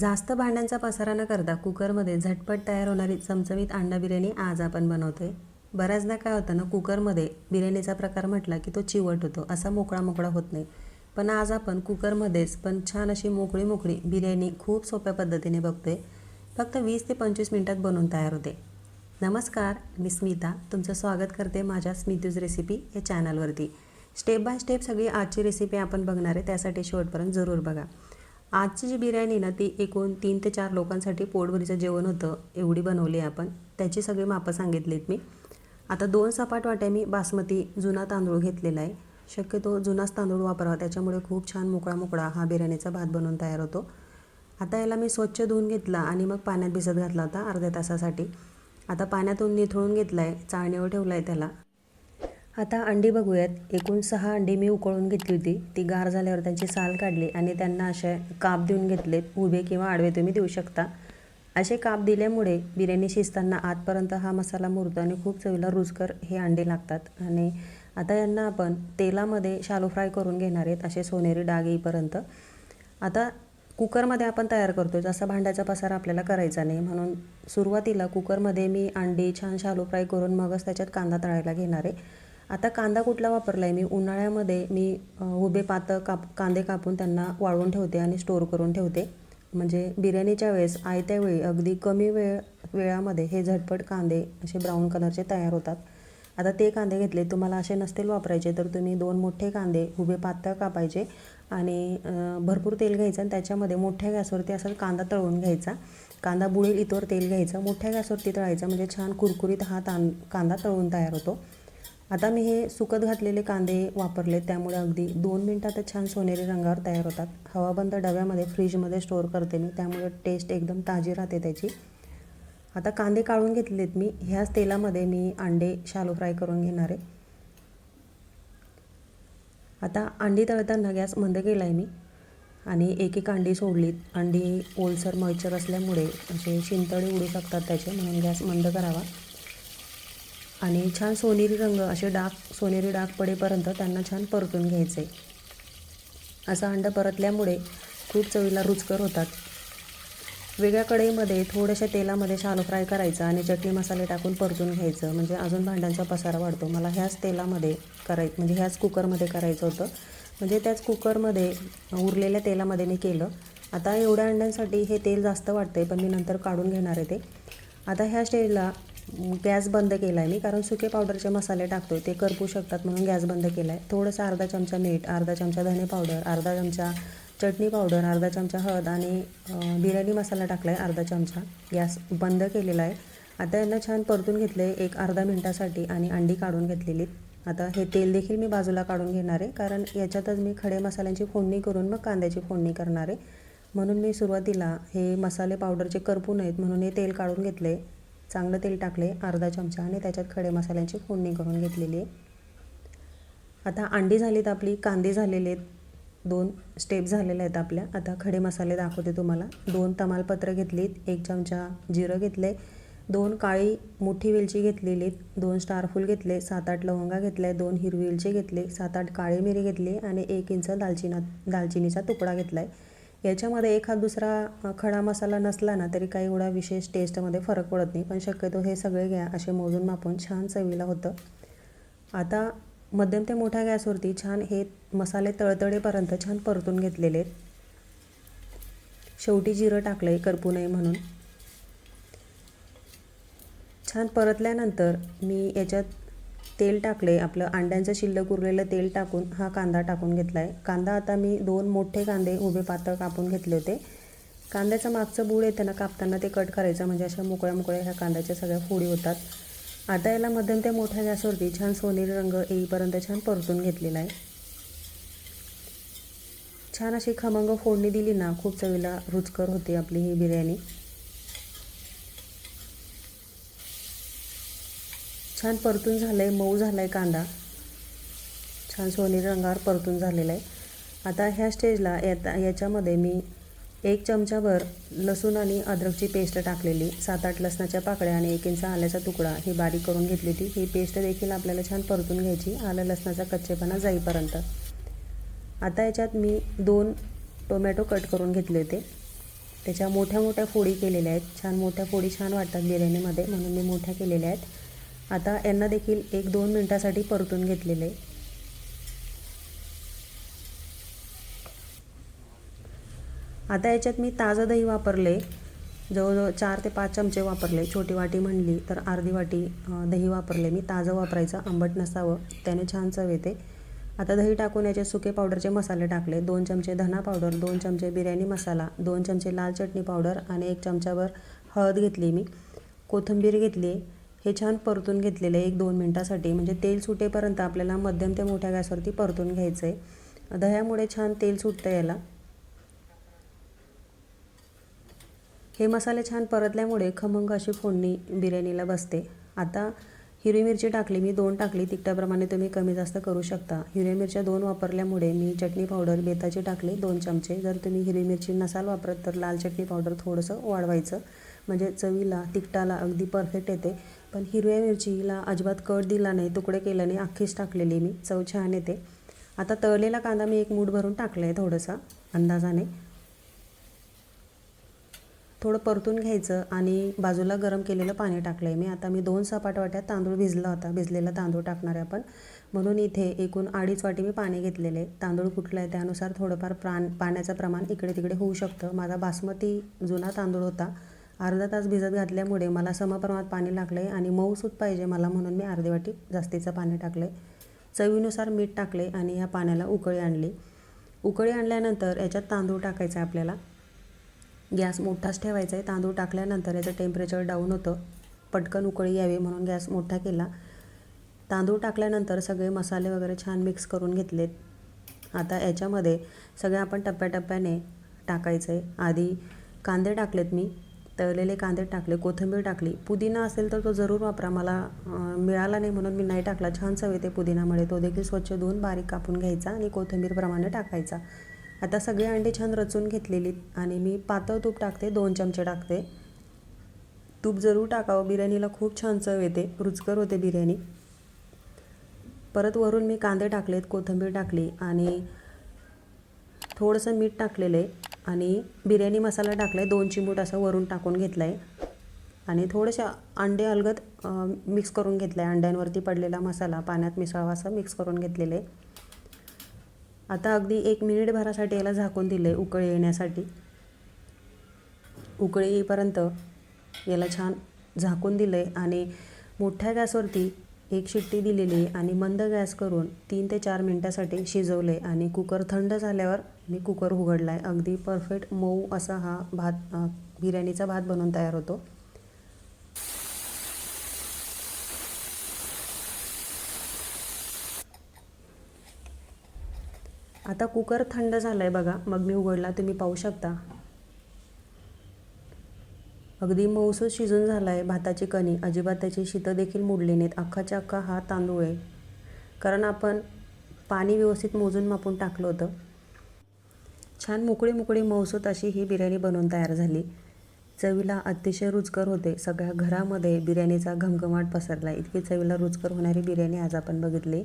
जास्त भांड्यांचा पसारा न करता कुकरमध्ये झटपट तयार होणारी चमचमीत अंडा बिर्याणी आज आपण बनवतोय. बऱ्याचदा काय होतं ना कुकरमध्ये बिर्याणीचा प्रकार म्हटला की तो चिवट होतो असा मोकळा मोकळा होत नाही. पण आज आपण कुकरमध्येच पण छान अशी मोकळी मोकळी बिर्याणी खूप सोप्या पद्धतीने बघतोय. फक्त वीस ते पंचवीस मिनटात बनवून तयार होते. नमस्कार मी स्मिता. तुमचं स्वागत करते माझ्या स्मितूज रेसिपी या चॅनलवरती. स्टेप बाय स्टेप सगळी आजची रेसिपी आपण बघणार आहे त्यासाठी शेवटपर्यंत जरूर बघा. आजची जी बिर्याणी ना ती एकूण तीन ते चार लोकांसाठी पोटभरीचं जेवण होतं एवढी बनवली आहे आपण. त्याची सगळी मापं सांगितलीत मी. आता दोन सपाट वाट्या मी बासमती जुना तांदूळ घेतलेला आहे. शक्यतो जुनाच तांदूळ वापरावा त्याच्यामुळे खूप छान मोकळा मोकळा हा बिर्याणीचा भात बनवून तयार होतो. आता याला मी स्वच्छ धुवून घेतला आणि मग पाण्यात भिजत घातला होता अर्ध्या तासासाठी. आता पाण्यातून निथळून घेतला आहे चाळणीवर ठेवला आहे त्याला. आता अंडी बघूयात. एकूण सहा अंडी मी उकळून घेतली होती. ती गार झाल्यावर त्यांची साल काढली आणि त्यांना असे काप देऊन घेतलेत. उभे किंवा आडवे तुम्ही देऊ शकता. असे काप दिल्यामुळे बिर्याणी शिजताना आतपर्यंत हा मसाला मुरतो आणि खूप चवीला रुचकर हे अंडे लागतात. आणि आता यांना आपण तेलामध्ये शालो फ्राय करून घेणार आहेत असे सोनेरी डाग येईपर्यंत. आता कुकरमध्ये आपण तयार करतो जसा भांड्याचा पसारा आपल्याला करायचा नाही. म्हणून सुरुवातीला कुकरमध्ये मी अंडी छान शालो फ्राय करून मगच त्याच्यात कांदा तळायला घेणार आहे. आता कांदा कुठला वापरला आहे मी उन्हाळ्यामध्ये मी उभे पातळ काप कांदे कापून त्यांना वाळवून ठेवते आणि स्टोअर करून ठेवते. म्हणजे बिर्याणीच्या वेळेस आयत्या वेळी अगदी कमी वेळ वेळामध्ये हे झटपट कांदे असे ब्राऊन कलरचे तयार होतात. आता ते कांदे घेतले तुम्हाला असे नसतील वापरायचे तर तुम्ही दोन मोठे कांदे उभे पातळ कापायचे आणि भरपूर तेल घ्यायचं आणि त्याच्यामध्ये मोठ्या गॅसवरती असं कांदा तळून घ्यायचा. कांदा बुळेल इथवर तेल घ्यायचं मोठ्या गॅसवरती तळायचं म्हणजे छान कुरकुरीत हा तां कांदा तळून तयार होतो. आता मी हे सुकत घातलेले कांदे वापरले त्यामुळे अगदी दोन मिनटातच छान सोनेरी रंगावर तयार होतात. हवाबंद डब्यामध्ये फ्रीजमध्ये स्टोअर करते मी त्यामुळे टेस्ट एकदम ताजी राहते त्याची. आता कांदे काढून घेतलेत मी ह्याच तेलामध्ये मी अंडे शालो फ्राय करून घेणार आहे. आता अंडी तळताना गॅस मंद केला आहे मी आणि एक एक अंडी सोडलीत. अंडी ओलसर मॉइचर असल्यामुळे असे शिंतळे उडू शकतात त्याचे म्हणून गॅस मंद करावा. आणि छान सोनेरी रंग असे डाग सोनेरी डाग पडेपर्यंत त्यांना छान परतून घ्यायचे. असं अंडं परतल्यामुळे खूप चवीला रुचकर होतात. वेगळ्या कढईमध्ये थोड्याशा तेलामध्ये शालो फ्राय करायचं आणि चटणी मसाले टाकून परतून घ्यायचं. म्हणजे अजून भांड्यांचा पसारा वाढतो. मला ह्याच तेलामध्ये करायचं म्हणजे ह्याच कुकरमध्ये करायचं होतं. म्हणजे त्याच कुकरमध्ये उरलेल्या तेलामध्ये मी केलं. आता एवढ्या अंड्यांसाठी हे तेल जास्त वाटतं आहे पण मी नंतर काढून घेणार आहे ते. आता ह्या स्टेजला गॅस बंद केला आहे मी कारण सुके पावडरचे मसाले टाकतो आहे ते करपू शकतात म्हणून गॅस बंद केला आहे थोडंसं अर्धा चमचा मीठ अर्धा चमचा धने पावडर अर्धा चमचा चटणी पावडर अर्धा चमचा हळद आणि बिर्याणी मसाला टाकला आहे अर्धा चमचा. गॅस बंद केलेला आहे. आता यांना छान परतून घेतलं आहे एक अर्धा मिनटासाठी आणि अंडी काढून घेतलेली. आता हे तेल देखील मी बाजूला काढून घेणार आहे कारण याच्यातच मी खडे मसाल्यांची फोडणी करून मग कांद्याची फोडणी करणार आहे. म्हणून मी सुरुवातीला हे मसाले पावडरचे करपू नयेत म्हणून हे तेल काढून घेतले आहे चांगलं तेल टाकले अर्धा चमचा आणि त्याच्यात खडे मसाल्यांची फोडणी करून घेतलेली आहे. आता अंडी झालीत आपली कांदे झालेले आहेत. दोन स्टेप झालेले आहेत आपल्या. आता खडे मसाले दाखवते तुम्हाला. दोन तमालपत्र घेतलीत एक चमचा जिरं घेतले दोन काळी मोठी वेलची घेतलेली दोन स्टारफूल घेतले सात आठ लवंगा घेतले दोन हिरवी वेलची घेतले सात आठ काळी मिरी घेतली आणि एक इंच दालचिना दालचिनीचा तुकडा घेतला आहे याच्यामध्ये एखाद दुसरा खडा मसाला नसला ना तरी काही एवढा विशेष टेस्टमध्ये फरक पडत नाही. पण शक्यतो हे सगळे घ्या असे मोजून मापून छान चवीला होतं. आता मध्यम ते मोठ्या गॅसवरती छान हे मसाले तळतळेपर्यंत छान परतून घेतलेले आहेत. शेवटी जिरं टाकलं आहे करपू नये म्हणून. छान परतल्यानंतर मी याच्यात तेल टाकले आपलं अंड्यांचं शिल्लक उरलेलं तेल टाकून हा कांदा टाकून घेतला आहे कांदा आता मी दोन मोठे कांदे उभे पातळ कापून घेतले होते. कांद्याचं मागचं बूळ येतं ना कापताना ते कट करायचं म्हणजे अशा मोकळ्या मोकळ्या ह्या कांद्याच्या सगळ्या फोडी होतात. आता याला मध्यम ते मोठ्या गॅसवरती छान सोनेरी रंग येईपर्यंत छान परतून घेतलेला आहे. छान अशी खमंग फोडणी दिली ना खूप चवीला रुचकर होते आपली ही बिर्याणी. छान परतून झालं आहे मऊ झाला आहे कांदा. छान सोनेरी रंगावर परतून झालेला आहे आता ह्या स्टेजला याता याच्यामध्ये मी एक चमचाभर लसूण आणि अद्रकची पेस्ट टाकलेली. सात आठ लसणाच्या पाकळ्या आणि एक इंच आल्याचा तुकडा ही बारीक करून घेतली होती. ही पेस्ट देखील आपल्याला छान परतून घ्यायची. आलं लसणाचा कच्चेपणा जाईपर्यंत. आता याच्यात मी दोन टोमॅटो कट करून घेतले होते. त्याच्या मोठ्या मोठ्या फोडी केलेल्या आहेत. छान मोठ्या फोडी छान वाटतात बिर्याणीमध्ये म्हणून मी मोठ्या केलेल्या आहेत. आता यांना देखील एक दोन मिनटासाठी परतून घेतलेले. आहे आता याच्यात मी ताजं दही वापरले. जवळजवळ चार ते पाच चमचे वापरले. छोटी वाटी म्हणली तर अर्धी वाटी दही वापरले. मी ताजं वापरायचं. आंबट नसावं. त्याने छान चव येते. आता दही टाकून याचे सुके पावडरचे मसाले टाकले. दोन चमचे धना पावडर दोन चमचे बिर्याणी मसाला दोन चमचे लाल चटणी पावडर आणि एक चमचाभर हळद घेतली मी. कोथिंबीर घेतली. हे छान परतून घेतलेलं आहे एक दोन मिनटासाठी. म्हणजे तेल सुटेपर्यंत आपल्याला मध्यम ते मोठ्या गॅसवरती परतून घ्यायचं आहे दह्यामुळे छान तेल सुटतं याला. हे मसाले छान परतल्यामुळे खमंग अशी फोडणी बिर्याणीला बसते. आता हिरवी मिरची टाकली मी दोन टाकली तिखटाप्रमाणे तुम्ही कमी जास्त करू शकता. हिरव्या मिरच्या दोन वापरल्यामुळे मी चटणी पावडर बेताची टाकली दोन चमचे. जर तुम्ही हिरवी मिरची नसाल वापरत तर लाल चटणी पावडर थोडंसं वाढवायचं. म्हणजे चवीला तिखटाला अगदी परफेक्ट येते. पण हिरव्या मिरचीला अजिबात कट दिला नाही तुकडे केलं नाही अख्खीच टाकलेली मी. चव छान येते. आता तळलेला कांदा मी एक मूठ भरून टाकला आहे थोडंसं अंदाजाने. थोडं परतून घ्यायचं आणि बाजूला गरम केलेलं पाणी टाकलं आहे मी. आता मी दोन सपाट वाट्यात तांदूळ भिजला होता भिजलेला तांदूळ टाकणार आहे आपण. म्हणून इथे एकूण अडीच वाटी मी पाणी घेतलेले. आहे तांदूळ कुठलं आहे त्यानुसार थोडंफार प्राण पाण्याचं प्रमाण इकडे तिकडे होऊ शकतं. माझा बासमती जुना तांदूळ होता. अर्धा तास भिजत घातल्यामुळे मला समप्रमाणात पाणी लागलं आहे आणि मऊसूत पाहिजे मला म्हणून मी अर्धी वाटी जास्तीचं पाणी टाकलं आहे चवीनुसार मीठ टाकले आणि या पाण्याला उकळी आणली. उकळी आणल्यानंतर याच्यात तांदूळ टाकायचं आहे आपल्याला. गॅस मोठाच ठेवायचा आहे. तांदूळ टाकल्यानंतर याचं टेम्परेचर डाऊन होतं. पटकन उकळी यावी म्हणून गॅस मोठा केला. तांदूळ टाकल्यानंतर सगळे मसाले वगैरे छान मिक्स करून घेतलेत. आता याच्यामध्ये सगळे आपण टप्प्याटप्प्याने टाकायचं आहे आधी कांदे टाकलेत मी. तळलेले कांदे टाकले कोथिंबीर टाकली. पुदिना असेल तर तो जरूर वापरा. मला मिळाला नाही म्हणून मी नाही टाकला. छान चव येते पुदिनामुळे. तो देखील स्वच्छ धुवून बारीक कापून घ्यायचा आणि कोथिंबीरप्रमाणे टाकायचा. आता सगळे अंडे छान रचून घेतलेली आणि मी पातळ तूप टाकते दोन चमचे टाकते. तूप जरूर टाकावं. बिर्याणीला खूप छान चव येते रुचकर होते बिर्याणी. परत वरून मी कांदे टाकलेत कोथिंबीर टाकली आणि थोडंसं मीठ टाकलेलं आहे. आणि बिर्याणी मसाला टाकला आहे दोन चिमूट असं वरून टाकून घेतला आहे आणि थोडेसे अंडे अलगद मिक्स करून घेतलं आहे अंड्यांवरती पडलेला मसाला पाण्यात मिसळावा असं मिक्स करून घेतलेलं. आहे आता अगदी एक मिनिटभरासाठी याला झाकून दिलं आहे उकळी येण्यासाठी. उकळी येईपर्यंत याला छान झाकून दिलं आहे आणि मोठ्या गॅसवरती एक शिट्टी दिलेली आणि मंद गॅस करून तीन ते चार मिनटासाठी शिजवले आणि कुकर थंड झाल्यावर मी कुकर उघडला आहे अगदी परफेक्ट मऊ असा हा भात बिर्याणीचा भात बनवून तयार होतो. आता कुकर थंड झालं आहे बघा. मग मी उघडला तुम्ही पाहू शकता. अगदी मऊसूत शिजून झाला आहे भाताची कणी. अजिबात त्याची शीतं देखील मोडली नाहीत. अख्खाच्या अख्खा हा तांदूळ आहे. कारण आपण पाणी व्यवस्थित मोजून मापून टाकलं होतं. छान मोकळी मोकळी मऊसूत अशी ही बिर्याणी बनवून तयार झाली. चवीला अतिशय रुचकर होते. सगळ्या घरामध्ये बिर्याणीचा घमघमाट पसरला. इतकी चवीला रुचकर होणारी बिर्याणी आज आपण बघितली.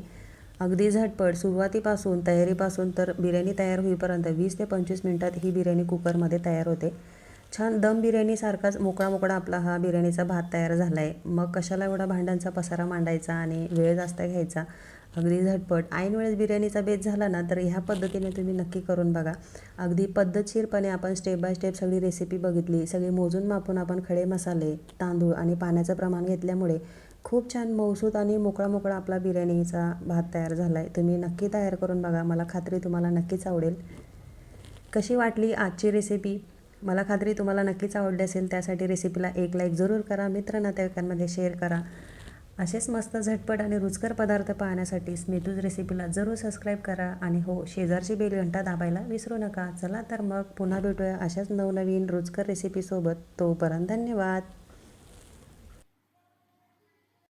अगदी झटपट. सुरुवातीपासून तयारीपासून तर बिर्याणी तयार होईपर्यंत वीस ते पंचवीस मिनटात ही बिर्याणी कुकरमध्ये तयार होते. छान दम बिर्याणीसारखाच मोकळा मोकळा आपला हा बिर्याणीचा भात तयार झाला आहे मग कशाला एवढा भांड्यांचा पसारा मांडायचा आणि वेळ जास्त घ्यायचा? अगदी झटपट. ऐन वेळेस बिर्याणीचा बेत झाला ना तर ह्या पद्धतीने तुम्ही नक्की करून बघा. अगदी पद्धतशीरपणे आपण स्टेप बाय स्टेप सगळी रेसिपी बघितली सगळी मोजून मापून आपण खडे मसाले तांदूळ आणि पाण्याचं प्रमाण घेतल्यामुळे खूप छान मौसूत आणि मोकळा मोकळा आपला बिर्याणीचा भात तयार झाला आहे तुम्ही नक्की तयार करून बघा. मला खात्री तुम्हाला नक्कीच आवडेल. कशी वाटली आजची रेसिपी मला खात्री तुम्हाला नक्कीच आवडली असेल. त्यासाठी रेसिपीला एक लाईक जरूर करा. मित्र नातेवाईकांमध्ये शेअर करा. असेच मस्त झटपट आणि रुचकर पदार्थ पाहण्यासाठी स्मितूज रेसिपीला जरूर सबस्क्राईब करा. आणि हो शेजारची बेल घंटा दाबायला विसरू नका. चला तर मग पुन्हा भेटूया अशाच नवनवीन रुचकर रेसिपीसोबत तोपर्यंत धन्यवाद.